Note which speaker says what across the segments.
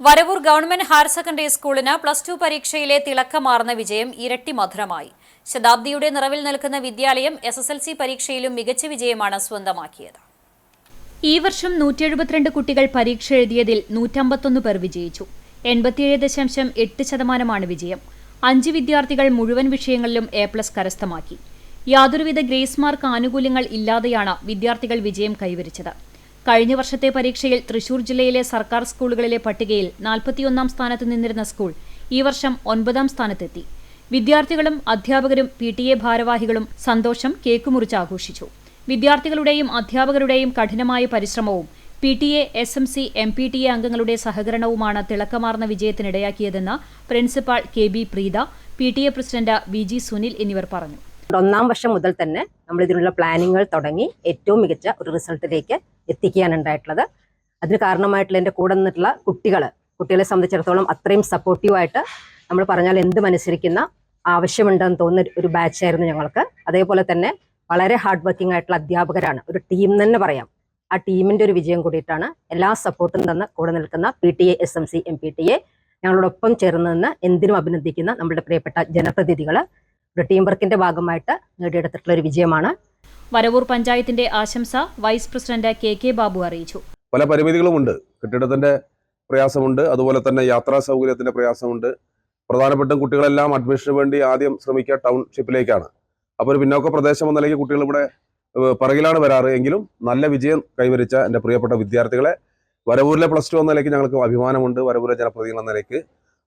Speaker 1: Varavoor government higher secondary സ്കൂളിന് plus two പരീക്ഷയിലെ തിളക്കമാർന്ന വിജയം ഇരട്ടി മധുരമായി. ശതാബ്ദിയുടെ നിറവിൽ നിൽക്കുന്ന വിദ്യാലയം എസ് എസ് എൽ സി പരീക്ഷയിലും മികച്ച വിജയമാണ് സ്വന്തമാക്കിയത്. ഈ വർഷം നൂറ്റി എഴുപത്തിരണ്ട് കുട്ടികൾ പരീക്ഷ എഴുതിയതിൽ നൂറ്റമ്പത്തൊന്ന് പേർ വിജയിച്ചു. എൺപത്തിയേഴ് ദശാംശം എട്ട് ശതമാനമാണ് വിജയം. അഞ്ച് വിദ്യാർത്ഥികൾ മുഴുവൻ വിഷയങ്ങളിലും എ പ്ലസ് കരസ്ഥമാക്കി. യാതൊരുവിധ ഗ്രേസ് മാർക്ക് ആനുകൂല്യങ്ങൾ ഇല്ലാതെയാണ് വിദ്യാർത്ഥികൾ വിജയം കൈവരിച്ചത്. കഴിഞ്ഞ വർഷത്തെ പരീക്ഷയിൽ തൃശൂർ ജില്ലയിലെ സർക്കാർ സ്കൂളുകളിലെ പട്ടികയിൽ നാൽപ്പത്തിയൊന്നാം സ്ഥാനത്ത് നിന്നിരുന്ന സ്കൂൾ ഈ വർഷം ഒൻപതാം സ്ഥാനത്തെത്തി. വിദ്യാർത്ഥികളും അധ്യാപകരും പി ടി എ ഭാരവാഹികളും സന്തോഷം കേക്ക് മുറിച്ച് ആഘോഷിച്ചു. വിദ്യാർത്ഥികളുടെയും അധ്യാപകരുടെയും കഠിനമായ പരിശ്രമവും P T A S M C M P T A അംഗങ്ങളുടെ സഹകരണവുമാണ് തിളക്കമാർന്ന വിജയത്തിനിടയാക്കിയതെന്ന് principal K B Preetha P T A president V G Sunil എന്നിവർ പറഞ്ഞു.
Speaker 2: ഒന്നാം വർഷം മുതൽ തന്നെ നമ്മൾ ഇതിനുള്ള പ്ലാനിങ്ങുകൾ തുടങ്ങി ഏറ്റവും മികച്ച ഒരു റിസൾട്ടിലേക്ക് എത്തിക്കാൻ ഉണ്ടായിട്ടുള്ളത് അതിന് കാരണമായിട്ടുള്ള എന്റെ കൂടെ നിന്നിട്ടുള്ള കുട്ടികൾ കുട്ടികളെ സംബന്ധിച്ചിടത്തോളം അത്രയും സപ്പോർട്ടീവായിട്ട് നമ്മൾ പറഞ്ഞാൽ എന്തും അനുസരിക്കുന്ന ആവശ്യമുണ്ടെന്ന് തോന്നുന്ന ഒരു ബാച്ചായിരുന്നു ഞങ്ങൾക്ക്. അതേപോലെ തന്നെ വളരെ ഹാർഡ് വർക്കിംഗ് ആയിട്ടുള്ള അധ്യാപകരാണ്. ഒരു ടീം തന്നെ പറയാം. ആ ടീമിന്റെ ഒരു വിജയം കൂടിയിട്ടാണ് എല്ലാ സപ്പോർട്ടും തന്ന് കൂടെ നിൽക്കുന്ന P T A S M C M P T A ഞങ്ങളോടൊപ്പം ചേർന്ന് നിന്ന് എന്തിനും അഭിനന്ദിക്കുന്ന നമ്മുടെ പ്രിയപ്പെട്ട ജനപ്രതിനിധികൾ ഒരു ടീം വർക്കിന്റെ ഭാഗമായിട്ട് നേടിയെടുത്തിട്ടുള്ള ഒരു വിജയമാണ്.
Speaker 1: വരവൂർ പഞ്ചായത്തിന്റെ ആശംസ vice president K K Babu അറിയിച്ചു.
Speaker 3: പല പരിമിതികളുമുണ്ട്. കെട്ടിടത്തിന്റെ പ്രയാസമുണ്ട്. അതുപോലെ തന്നെ യാത്രാ സൗകര്യത്തിന്റെ പ്രയാസമുണ്ട്. പ്രധാനപ്പെട്ട കുട്ടികളെല്ലാം അഡ്മിഷന് വേണ്ടി ആദ്യം ശ്രമിക്കുക ടൗൺഷിപ്പിലേക്കാണ് അപ്പോൾ ഒരു പിന്നോക്ക പ്രദേശം എന്ന നിലയ്ക്ക് കുട്ടികൾ ഇവിടെ പറകിലാണ് വരാറ്. എങ്കിലും നല്ല വിജയം കൈവരിച്ച എന്റെ പ്രിയപ്പെട്ട വിദ്യാർത്ഥികളെ വരവൂരിലെ പ്ലസ് ടു എന്ന നിലയ്ക്ക് ഞങ്ങൾക്ക് അഭിമാനമുണ്ട്. വരവൂരിലെ ജനപ്രതിനിധികൾ എന്ന നിലയ്ക്ക്.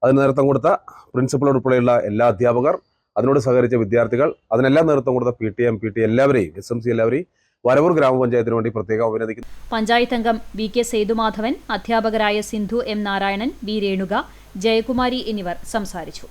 Speaker 3: അതിന് നേതൃത്വം കൊടുത്ത പ്രിൻസിപ്പൾ ഉൾപ്പെടെയുള്ള എല്ലാ അധ്യാപകർ അതിനോട് സഹകരിച്ച വിദ്യാർത്ഥികൾ അതിനെല്ലാം നേതൃത്വം കൊടുത്ത P T M P T എല്ലാവരെയും എസ് എം സി എല്ലാവരെയും വരവൂർ ഗ്രാമപഞ്ചായത്തിന് വേണ്ടി പ്രത്യേകം അഭിനന്ദിക്കുന്നു.
Speaker 1: പഞ്ചായത്ത് അംഗം വി കെ സേതുമാധവൻ അധ്യാപകരായ സിന്ധു എം നാരായണൻ വി രേണുക ജയകുമാരി എന്നിവർ സംസാരിച്ചു.